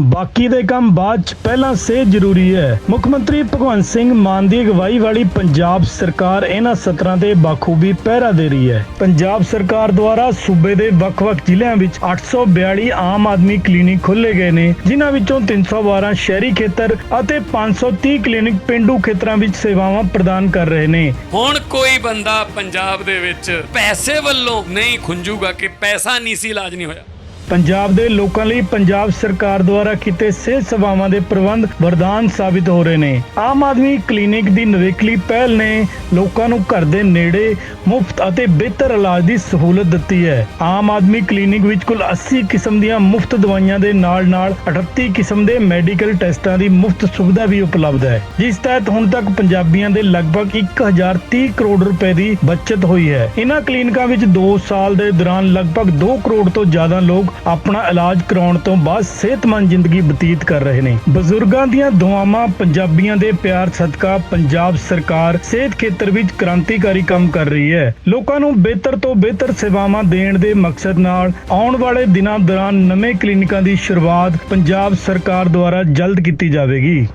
ਬਾਕੀ ਦੇ ਕੰਮ ਬਾਅਦ ਚ ਪਹਿਲਾਂ ਸਿਹਤ ਜ਼ਰੂਰੀ ਹੈ। ਮੁੱਖ ਮੰਤਰੀ ਭਗਵੰਤ ਸਿੰਘ ਮਾਨ ਦੀ ਅਗਵਾਈ ਵਾਲੀ ਪੰਜਾਬ ਸਰਕਾਰ ਇਹਨਾਂ ਸਤਰਾਂ ਤੇ ਬਾਖੂਬੀ ਪਹਿਰਾ ਦੇ ਰਹੀ ਹੈ। ਪੰਜਾਬ ਸਰਕਾਰ ਦੁਆਰਾ ਸੂਬੇ ਦੇ ਵੱਖ-ਵੱਖ ਜ਼ਿਲ੍ਹਿਆਂ ਵਿੱਚ 842 ਆਮ ਆਦਮੀ ਕਲੀਨਿਕ ਖੋਲ੍ਹੇ ਗਏ ਨੇ, ਜਿਨ੍ਹਾਂ ਵਿੱਚੋਂ 312 ਸ਼ਹਿਰੀ ਖੇਤਰ ਅਤੇ 530 ਕਲੀਨਿਕ ਪਿੰਡੂ ਖੇਤਰਾਂ ਵਿੱਚ ਸੇਵਾਵਾਂ ਪ੍ਰਦਾਨ ਕਰ ਰਹੇ ਨੇ। ਹੁਣ ਕੋਈ ਬੰਦਾ ਪੰਜਾਬ ਦੇ ਵਿੱਚ ਪੈਸੇ ਵੱਲੋਂ ਨਹੀਂ ਖੁੰਝੂਗਾ ਕਿ ਪੈਸਾ ਨਹੀਂ ਸੀ ਇਲਾਜ ਨਹੀਂ ਹੋਇਆ। ਪੰਜਾਬ ਦੇ ਲੋਕਾਂ ਲਈ ਪੰਜਾਬ ਸਰਕਾਰ ਦੁਆਰਾ ਕੀਤੇ ਸਿਹਤ ਸੇਵਾਵਾਂ ਦੇ ਪ੍ਰਬੰਧ ਵਰਦਾਨ ਸਾਬਿਤ ਹੋ ਰਹੇ ਨੇ। ਆਮ ਆਦਮੀ ਕਲੀਨਿਕ ਦੀ ਨਵੇਕਲੀ ਪਹਿਲ ਨੇ ਲੋਕਾਂ ਨੂੰ ਘਰ ਦੇ ਨੇੜੇ ਮੁਫਤ ਅਤੇ ਬਿਹਤਰ ਇਲਾਜ ਦੀ ਸਹੂਲਤ ਦਿੱਤੀ ਹੈ। ਆਮ ਆਦਮੀ ਕਲੀਨਿਕ ਵਿੱਚ ਕੁੱਲ 80 ਕਿਸਮ ਦੀਆਂ ਮੁਫਤ ਦਵਾਈਆਂ ਦੇ ਨਾਲ-ਨਾਲ 38 ਕਿਸਮ ਦੇ ਮੈਡੀਕਲ ਟੈਸਟਾਂ ਦੀ ਮੁਫਤ ਸੁਵਿਧਾ ਵੀ ਉਪਲਬਧ ਹੈ। ਜਿਸ ਤਹਿਤ ਹੁਣ ਤੱਕ ਪੰਜਾਬੀਆਂ ਦੇ ਲਗਭਗ 1030 ਕਰੋੜ ਰੁਪਏ ਦੀ ਬਚਤ ਹੋਈ ਹੈ। ਇਹਨਾਂ ਕਲੀਨਿਕਾਂ ਵਿੱਚ 2 ਸਾਲ ਦੇ ਦੌਰਾਨ ਲਗਭਗ 2 ਕਰੋੜ ਤੋਂ ਜ਼ਿਆਦਾ ਲੋਕ ਆਪਣਾ ਇਲਾਜ ਕਰਾਉਣ ਤੋਂ ਬਾਅਦ ਸਿਹਤਮੰਦ ਜ਼ਿੰਦਗੀ ਬਤੀਤ ਕਰ ਰਹੇ ਨੇ। ਬਜ਼ੁਰਗਾਂ ਦੀਆਂ ਦੁਆਵਾਂ ਪੰਜਾਬੀਆਂ ਦੇ ਪਿਆਰ ਸਦਕਾ ਪੰਜਾਬ ਸਰਕਾਰ ਸਿਹਤ ਖੇਤਰ ਵਿੱਚ ਕ੍ਰਾਂਤੀਕਾਰੀ ਕੰਮ ਕਰ ਰਹੀ ਹੈ। ਲੋਕਾਂ ਨੂੰ ਬਿਹਤਰ ਤੋਂ ਬਿਹਤਰ ਸੇਵਾਵਾਂ ਦੇਣ ਦੇ ਮਕਸਦ ਨਾਲ ਆਉਣ ਵਾਲੇ ਦਿਨਾਂ ਦੌਰਾਨ ਨਵੇਂ ਕਲੀਨਿਕਾਂ ਦੀ ਸ਼ੁਰੂਆਤ ਪੰਜਾਬ ਸਰਕਾਰ ਦੁਆਰਾ ਜਲਦ ਕੀਤੀ ਜਾਵੇਗੀ।